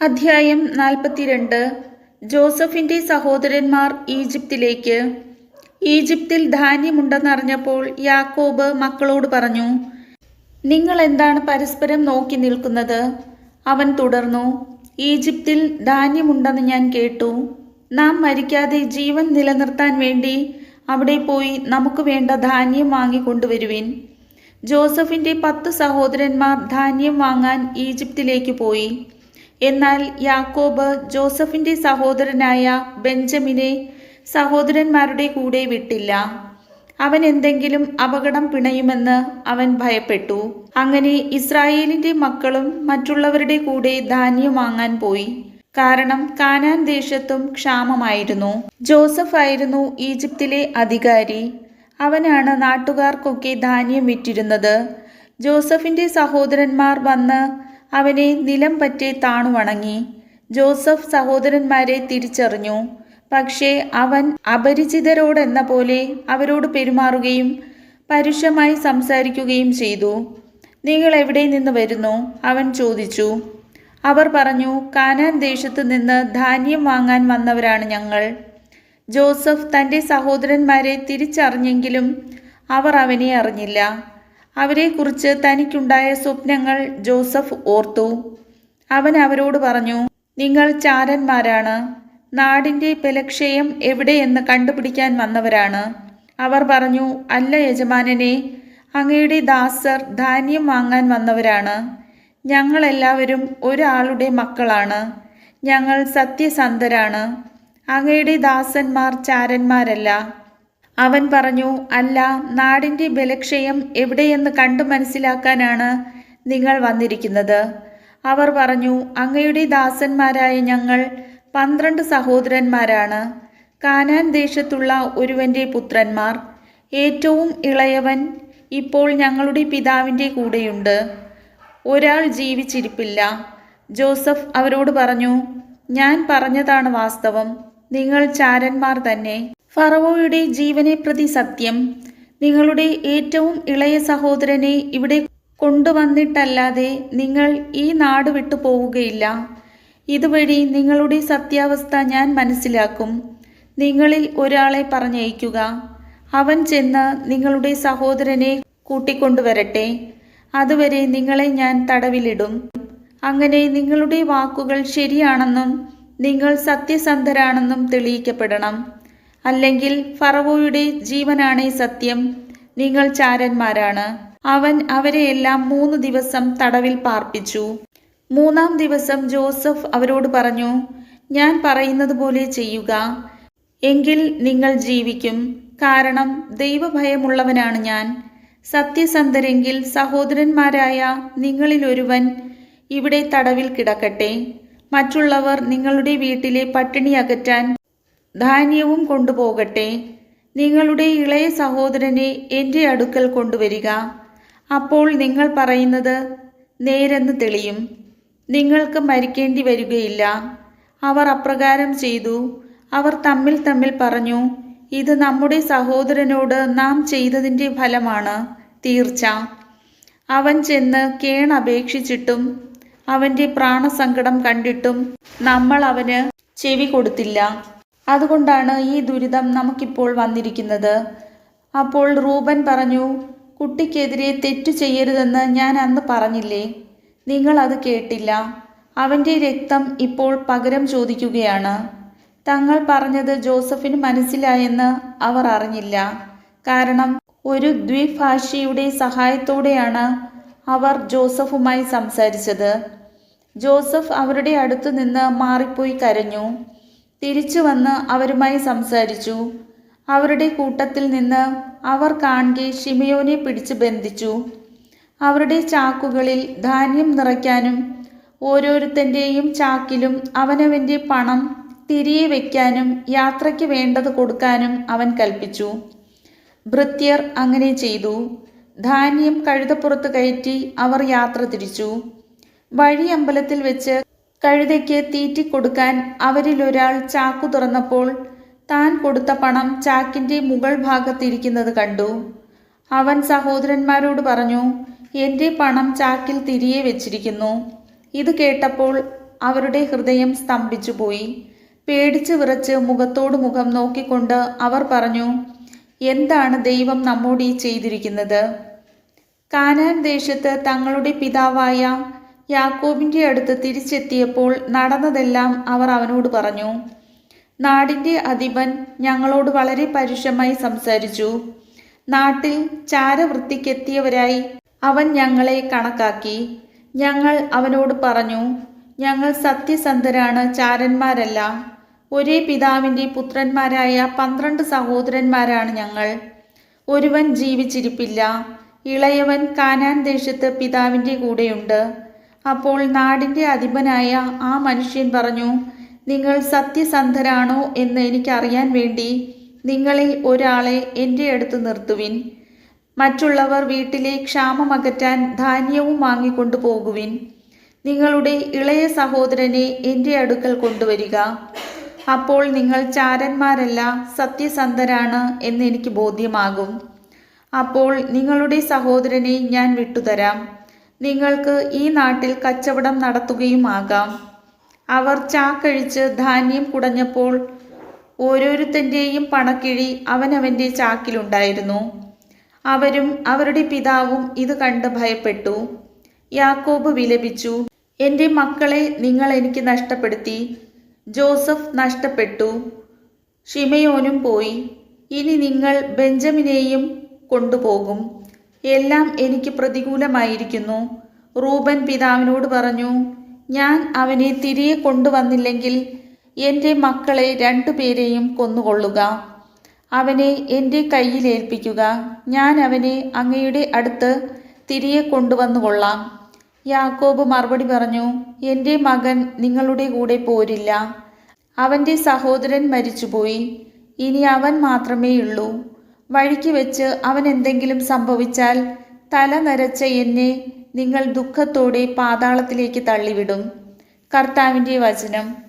അധ്യായം നാൽപ്പത്തിരണ്ട്. ജോസഫിന്റെ സഹോദരന്മാർ ഈജിപ്തിലേക്ക്. ഈജിപ്തിൽ ധാന്യമുണ്ടെന്നറിഞ്ഞപ്പോൾ യാക്കോബ് മക്കളോട് പറഞ്ഞു നിങ്ങൾ എന്താണ് പരസ്പരം നോക്കി നിൽക്കുന്നത്? അവൻ തുടർന്നു ഈജിപ്തിൽ ധാന്യമുണ്ടെന്ന് ഞാൻ കേട്ടു. നാം മരിക്കാതെ ജീവൻ നിലനിർത്താൻ വേണ്ടി അവിടെ പോയി നമുക്ക് വേണ്ട ധാന്യം വാങ്ങിക്കൊണ്ടുവരുവിൻ ജോസഫിന്റെ പത്ത് സഹോദരന്മാർ ധാന്യം വാങ്ങാൻ ഈജിപ്തിലേക്ക് പോയി. എന്നാൽ യാക്കോബ് ജോസഫിന്റെ സഹോദരനായ ബെഞ്ചമിനെ സഹോദരന്മാരുടെ കൂടെ വിട്ടില്ല. അവൻ എന്തെങ്കിലും അപകടം പിണയുമെന്ന് അവൻ ഭയപ്പെട്ടു. അങ്ങനെ ഇസ്രായേലിന്റെ മക്കളും മറ്റുള്ളവരുടെ കൂടെ ധാന്യം വാങ്ങാൻ പോയി. കാരണം കാനാൻ ദേശത്തും ക്ഷാമമായിരുന്നു. ജോസഫ് ആയിരുന്നു ഈജിപ്തിലെ അധികാരി. അവനാണ് നാട്ടുകാർക്കൊക്കെ ധാന്യം വിറ്റിരുന്നത്. ജോസഫിന്റെ സഹോദരന്മാർ വന്ന് അവനെ നിലം പറ്റേ താണു വണങ്ങി ജോസഫ് സഹോദരന്മാരെ തിരിച്ചറിഞ്ഞു. പക്ഷേ അവൻ അപരിചിതരോടെന്ന പോലെ അവരോട് പെരുമാറുകയും പരുഷമായി സംസാരിക്കുകയും ചെയ്തു. നിങ്ങൾ എവിടെ നിന്ന് വരുന്നു? അവൻ ചോദിച്ചു. അവർ പറഞ്ഞു കാനാൻ ദേശത്തു നിന്ന് ധാന്യം വാങ്ങാൻ വന്നവരാണ് ഞങ്ങൾ. ജോസഫ് തന്റെ സഹോദരന്മാരെ തിരിച്ചറിഞ്ഞെങ്കിലും അവർ അവനെ അറിഞ്ഞില്ല. അവരെക്കുറിച്ച് തനിക്കുണ്ടായ സ്വപ്നങ്ങൾ ജോസഫ് ഓർത്തു. അവൻ അവരോട് പറഞ്ഞു നിങ്ങൾ ചാരന്മാരാണ്. നാടിന്റെ ബലക്ഷയം എവിടെയെന്ന് കണ്ടുപിടിക്കാൻ വന്നവരാണ്. അവർ പറഞ്ഞു അല്ല യജമാനനെ അങ്ങയുടെ ദാസർ ധാന്യം വാങ്ങാൻ വന്നവരാണ്. ഞങ്ങളെല്ലാവരും ഒരാളുടെ മക്കളാണ്. ഞങ്ങൾ സത്യസന്ധരാണ്. അങ്ങയുടെ ദാസന്മാർ ചാരന്മാരല്ല. അവൻ പറഞ്ഞു അല്ല നാടിന്റെ ബലക്ഷയം എവിടെയെന്ന് കണ്ടു മനസ്സിലാക്കാനാണ് നിങ്ങൾ വന്നിരിക്കുന്നത്. അവർ പറഞ്ഞു അങ്ങയുടെ ദാസന്മാരായ ഞങ്ങൾ പന്ത്രണ്ട് സഹോദരന്മാരാണ്. കാനാൻ ദേശത്തുള്ള ഒരുവന്റെ പുത്രന്മാർ. ഏറ്റവും ഇളയവൻ ഇപ്പോൾ ഞങ്ങളുടെ പിതാവിന്റെ കൂടെയുണ്ട്. ഒരാൾ ജീവിച്ചിരിപ്പില്ല. ജോസഫ് അവരോട് പറഞ്ഞു ഞാൻ പറഞ്ഞതാണ് വാസ്തവം. നിങ്ങൾ ചാരന്മാർ തന്നെ. ഫറവോയുടെ ജീവനെ പ്രതി സത്യം. നിങ്ങളുടെ ഏറ്റവും ഇളയ സഹോദരനെ ഇവിടെ കൊണ്ടുവന്നിട്ടല്ലാതെ നിങ്ങൾ ഈ നാട് വിട്ടു പോവുകയില്ല. ഇതുവഴി നിങ്ങളുടെ സത്യാവസ്ഥ ഞാൻ മനസ്സിലാക്കും. നിങ്ങളിൽ ഒരാളെ പറഞ്ഞയക്കുക. അവൻ ചെന്ന് നിങ്ങളുടെ സഹോദരനെ കൂട്ടിക്കൊണ്ടുവരട്ടെ. അതുവരെ നിങ്ങളെ ഞാൻ തടവിലിടും. അങ്ങനെ നിങ്ങളുടെ വാക്കുകൾ ശരിയാണെന്നും നിങ്ങൾ സത്യസന്ധരാണെന്നും തെളിയിക്കപ്പെടണം. അല്ലെങ്കിൽ ഫറവോയുടെ ജീവനാണ് സത്യം. നിങ്ങൾ ചാരന്മാരാണ്. അവൻ അവരെയെല്ലാം മൂന്ന് ദിവസം തടവിൽ പാർപ്പിച്ചു. മൂന്നാം ദിവസം ജോസഫ് അവരോട് പറഞ്ഞു ഞാൻ പറയുന്നത് പോലെ ചെയ്യുക. എങ്കിൽ നിങ്ങൾ ജീവിക്കും. കാരണം ദൈവഭയമുള്ളവനാണ് ഞാൻ. സത്യസന്ധരെങ്കിൽ സഹോദരന്മാരായ നിങ്ങളിൽ ഒരുവൻ ഇവിടെ തടവിൽ കിടക്കട്ടെ. മറ്റുള്ളവർ നിങ്ങളുടെ വീട്ടിലെ പട്ടിണി അകറ്റാൻ ധാന്യവും കൊണ്ടുപോകട്ടെ. നിങ്ങളുടെ ഇളയ സഹോദരനെ എന്റെ അടുക്കൽ കൊണ്ടുവരിക. അപ്പോൾ നിങ്ങൾ പറയുന്നത് നേരെന്ന് തെളിയും. നിങ്ങൾക്ക് മരിക്കേണ്ടി വരികയില്ല. അവർ അപ്രകാരം ചെയ്തു. അവർ തമ്മിൽ തമ്മിൽ പറഞ്ഞു ഇത് നമ്മുടെ സഹോദരനോട് നാം ചെയ്തതിന്റെ ഫലമാണ്. തീർച്ച. അവൻ ചെന്ന് കേൺ അപേക്ഷിച്ചിട്ടും അവന്റെ പ്രാണസങ്കടം കണ്ടിട്ടും നമ്മൾ അവന് ചെവി കൊടുത്തില്ല. അതുകൊണ്ടാണ് ഈ ദുരിതം നമുക്കിപ്പോൾ വന്നിരിക്കുന്നത്. അപ്പോൾ റൂബൻ പറഞ്ഞു കുട്ടിക്കെതിരെ തെറ്റു ചെയ്യരുതെന്ന് ഞാൻ അന്ന് പറഞ്ഞില്ലേ? നിങ്ങൾ അത് കേട്ടില്ല. അവന്റെ രക്തം ഇപ്പോൾ പകരം ചോദിക്കുകയാണ്. തങ്ങൾ പറഞ്ഞത് ജോസഫിന് മനസ്സിലായെന്ന് അവർ അറിഞ്ഞില്ല. കാരണം ഒരു ദ്വിഭാഷിയുടെ സഹായത്തോടെയാണ് അവർ ജോസഫുമായി സംസാരിച്ചത്. ജോസഫ് അവരുടെ അടുത്തു നിന്ന് മാറിപ്പോയി കരഞ്ഞു. തിരിച്ചു വന്ന് അവരുമായി സംസാരിച്ചു. അവരുടെ കൂട്ടത്തിൽ നിന്ന് അവർ കാണുകെ ഷിമിയോനെ പിടിച്ച് ബന്ധിച്ചു. അവരുടെ ചാക്കുകളിൽ ധാന്യം നിറയ്ക്കാനും ഓരോരുത്തന്റെയും ചാക്കിലും അവനവന്റെ പണം തിരികെ വയ്ക്കാനും യാത്രയ്ക്ക് വേണ്ടത് കൊടുക്കാനും അവൻ കൽപ്പിച്ചു. ഭൃത്യർ അങ്ങനെ ചെയ്തു. ധാന്യം കഴുതപ്പുറത്ത് കയറ്റി അവർ യാത്ര തിരിച്ചു. വഴി അമ്പലത്തിൽ വെച്ച് കഴുതയ്ക്ക് തീറ്റി കൊടുക്കാൻ അവരിലൊരാൾ ചാക്കു തുറന്നപ്പോൾ താൻ കൊടുത്ത പണം ചാക്കിന്റെ മുകൾ ഭാഗത്തിരിക്കുന്നത് കണ്ടു. അവൻ സഹോദരന്മാരോട് പറഞ്ഞു എന്റെ പണം ചാക്കിൽ തിരികെ വെച്ചിരിക്കുന്നു. ഇത് കേട്ടപ്പോൾ അവരുടെ ഹൃദയം സ്തംഭിച്ചുപോയി പേടിച്ച് വിറച്ച് മുഖത്തോട് മുഖം നോക്കിക്കൊണ്ട് അവർ പറഞ്ഞു എന്താണ് ദൈവം നമ്മോട് ഈ ചെയ്തിരിക്കുന്നത്? കാനാൻ ദേശത്ത് തങ്ങളുടെ പിതാവായ യാക്കോബിന്റെ അടുത്ത് തിരിച്ചെത്തിയപ്പോൾ നടന്നതെല്ലാം അവർ അവനോട് പറഞ്ഞു. നാടിന്റെ അധിപൻ ഞങ്ങളോട് വളരെ പരുഷമായി സംസാരിച്ചു. നാട്ടിൽ ചാരവൃത്തിക്കെത്തിയവരായി അവൻ ഞങ്ങളെ കണക്കാക്കി. ഞങ്ങൾ അവനോട് പറഞ്ഞു ഞങ്ങൾ സത്യസന്ധരാണ് ചാരന്മാരല്ല. ഒരേ പിതാവിന്റെ പുത്രന്മാരായ പന്ത്രണ്ട് സഹോദരന്മാരാണ് ഞങ്ങൾ. ഒരുവൻ ജീവിച്ചിരിപ്പില്ല. ഇളയവൻ കാനാൻ ദേശത്ത് പിതാവിന്റെ കൂടെയുണ്ട്. അപ്പോൾ നാടിന്റെ അധിപനായ ആ മനുഷ്യൻ പറഞ്ഞു നിങ്ങൾ സത്യസന്ധരാണോ എന്ന് എനിക്കറിയാൻ വേണ്ടി നിങ്ങളിൽ ഒരാളെ എന്റെ അടുത്ത് നിർത്തുവിൻ. മറ്റുള്ളവർ വീട്ടിലെ ക്ഷാമമകറ്റാൻ ധാന്യവും വാങ്ങിക്കൊണ്ടു പോകുവിൻ. നിങ്ങളുടെ ഇളയ സഹോദരനെ എന്റെ അടുക്കൽ കൊണ്ടുവരിക. അപ്പോൾ നിങ്ങൾ ചാരന്മാരല്ല സത്യസന്ധരാണ് എന്ന് എനിക്ക് ബോധ്യമാകും. അപ്പോൾ നിങ്ങളുടെ സഹോദരനെ ഞാൻ വിട്ടുതരാം. നിങ്ങൾക്ക് ഈ നാട്ടിൽ കച്ചവടം നടത്തുകയുമാകാം. അവർ ചാക്കഴിച്ച് ധാന്യം കുടഞ്ഞപ്പോൾ ഓരോരുത്തന്റെയും പണക്കിഴി അവനവന്റെ ചാക്കിലുണ്ടായിരുന്നു. അവരും അവരുടെ പിതാവും ഇത് കണ്ട് ഭയപ്പെട്ടു. യാക്കോബ് വിലപിച്ചു എന്റെ മക്കളെ നിങ്ങൾ എനിക്ക് നഷ്ടപ്പെടുത്തി ജോസഫ് നഷ്ടപ്പെട്ടു. ഷിമയോനും പോയി. ഇനി നിങ്ങൾ ബെഞ്ചമിനെയും കൊണ്ടുപോകും. എല്ലാം എനിക്ക് പ്രതികൂലമായിരിക്കുന്നു. റൂബൻ പിതാവിനോട് പറഞ്ഞു ഞാൻ അവനെ തിരികെ കൊണ്ടുവന്നില്ലെങ്കിൽ എന്റെ മക്കളെ രണ്ടുപേരെയും കൊന്നുകൊള്ളുക. അവനെ എന്റെ കയ്യിൽ ഏൽപ്പിക്കുക. ഞാൻ അവനെ അങ്ങയുടെ അടുത്ത് തിരികെ കൊണ്ടുവന്നു കൊള്ളാം യാക്കോബ് മറുപടി പറഞ്ഞു എന്റെ മകൻ നിങ്ങളുടെ കൂടെ പോരില്ല. അവന്റെ സഹോദരൻ മരിച്ചുപോയി. ഇനി അവൻ മാത്രമേയുള്ളൂ. വഴിക്ക് വെച്ച് അവൻ എന്തെങ്കിലും സംഭവിച്ചാൽ തല നരച്ച എന്നെ നിങ്ങൾ ദുഃഖത്തോടെ പാതാളത്തിലേക്ക് തള്ളിവിടും. കർത്താവിന്റെ വചനം.